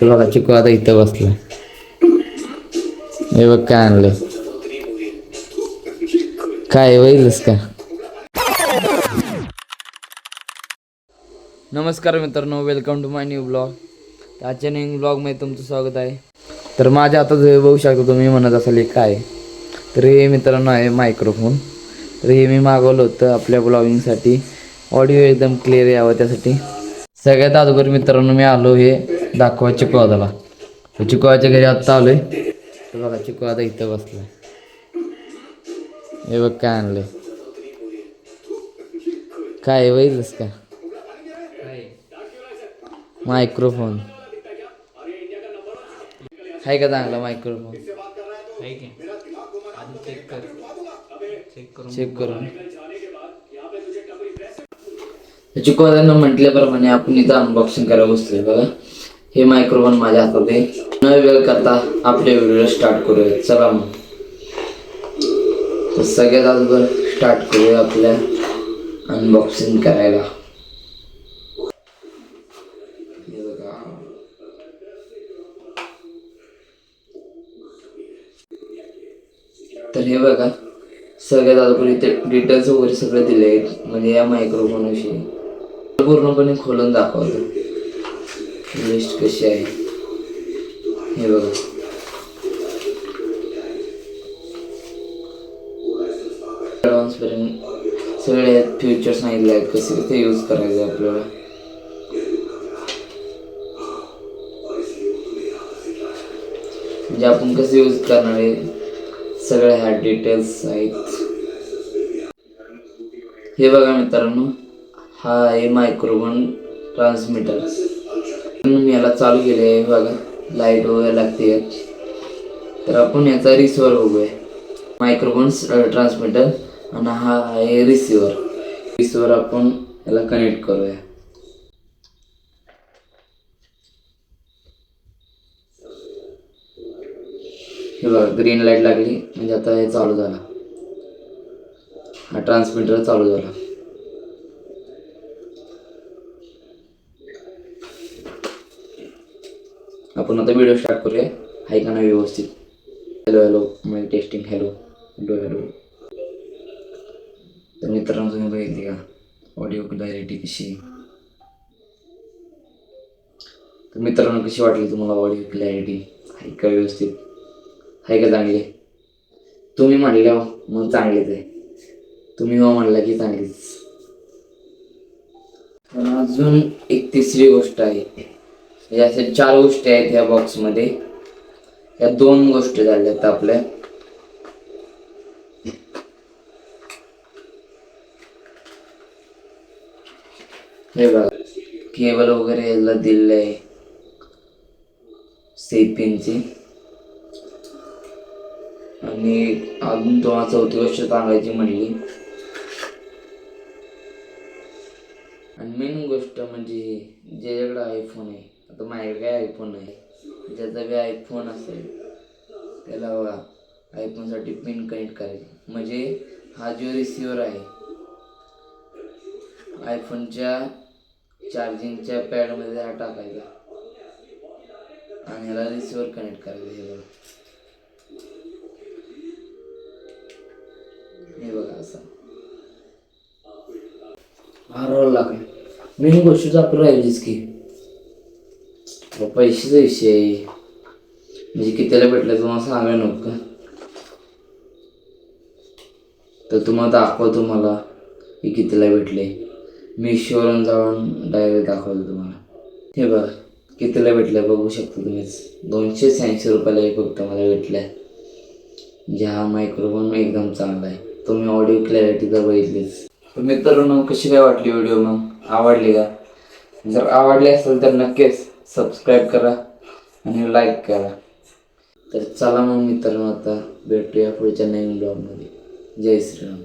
हे बघा चिकू आता इथं बसला हे बघ काय आणलंय. काय होईलच का? नमस्कार मित्रांनो welcome to my new blog आजच्या नवीन ब्लॉगमध्ये तुमचं स्वागत आहे. तर माझ्या आता हे बघू शकता तुम्ही म्हणत असाल हे काय? तर हे मित्रांनो आहे मायक्रोफोन तर हे मी मागवलं होतं आपल्या ब्लॉगिंगसाठी ऑडिओ एकदम क्लिअर यावं त्यासाठी. सगळ्यात अगोदर मित्रांनो मी आलो हे दाखवा चिकवादाला चिकवाच्या घरी आत्ता आलोय. बघा चिकवादा इथं बसलाय. हे बघ काय आणलंय. काय होईलच का? मायक्रोफोन. आहे का चांगला मायक्रोफोन? चेक करून चिकवादानं म्हटल्याप्रमाणे आपण इथं अनबॉक्सिंग करायला बसलोय बघा. हे मायक्रोफोन माझ्या हातात आहे. न वेळ करता आपले व्हिडिओ स्टार्ट करूया चला मग. तर सगळ्यात अगोदर स्टार्ट करूया आपल्या अनबॉक्सिंग करायला. तर हे बघा सगळ्यात अगोदर इथे डिटेल्स वगैरे सगळे दिले आहेत म्हणजे या मायक्रोफोनविषयी पूर्णपणे खोलून दाखवतो. लिस्ट कशी आहे? हे बघा. सगळे फ्युचर सांगितले आहेत. कसे कसे यूज करायचे आपल्याला? म्हणजे आपण कसे यूज करणार आहे सगळ्या ह्या डिटेल्स आहेत. हे बघा मित्रांनो हा आहे मायक्रोवन ट्रान्समीटर म्हणून याला चालू केले बघा लाइट वगैरे लागते तर आपण याचा रिसिव्हर बघूया. मायक्रोफोन ट्रान्समीटर आणि हा आहे रिसिव्हर रिसिव्हर आपण याला कनेक्ट करूया. हे बघा ग्रीन लाइट लागली. म्हणजे आता हे चालू झाला. हा ट्रान्समीटर चालू झाला. आपण आता व्हिडिओ स्टार्ट करूया. हाय का नाही व्यवस्थित? हॅलो हॅलो म्हणजे टेस्टिंग हॅलो हॅलो हॅलो तर मित्रांनो तुम्ही बघितली का? ऑडिओ क्लॅरिटी कशी तर मित्रांनो कशी वाटली तुम्हाला ऑडिओ क्लॅरिटी हाय का व्यवस्थित? हाय का चांगली? तुम्ही म्हणल्यावर मग चांगलीच आहे. तुम्ही हो म्हणला की चांगलीच. अजून एक तिसरी गोष्ट आहे. म्हणजे अशा चार गोष्टी आहेत ह्या बॉक्समध्ये या दोन गोष्टी झाल्यात आपल्या. हे बघा केबल वगैरे याला दिलेलं आहे सेपिनची. आणि अजून तुम्हाला चौथी गोष्ट सांगायची म्हणली. आणि मेन गोष्ट म्हणजे ज्याच्याकडे आयफोन आहे. आता माझ्याकडे काय आयफोन आहे? ज्याचा बी आयफोन असेल त्याला बघा आयफोनसाठी पिन कनेक्ट करायची. म्हणजे हा जो रिसिव्हर आहे आयफोनच्या चार्जिंगच्या पॅडमध्ये हा टाकायचा. आणि ह्याला रिसिव्हर कनेक्ट करायचं हे बघा. हे बघा असं. हा रोल लागला मेन गोष्टीचा आपलं राहिलीच की अहो, पैशाचा विषय आहे. म्हणजे कितीला भेटलं तुम्हाला सांगा नको. का तर तुम्हाला दाखवतो मला की कितीला भेटले. मी शोरूम जाऊन डायरेक्ट दाखवतो तुम्हाला. हे बघा कितीला भेटलं बघू शकता तुम्हीच. दोनशे शहाऐंशी रुपयाला हे फक्त मला भेटलं. म्हणजे हा मायक्रोफोन एकदम चांगला आहे. तुम्ही ऑडिओ क्लॅरिटी तर बघितलीच. तर मित्रांनो कशी काय वाटली व्हिडिओ मग? आवडली का? जर आवडली असेल तर नक्कीच सबस्क्राईब करा आणि लाईक करा. तर चला मग मित्रांनो आता भेटूया पुढच्या नवीन ब्लॉगमध्ये. जय श्रीराम.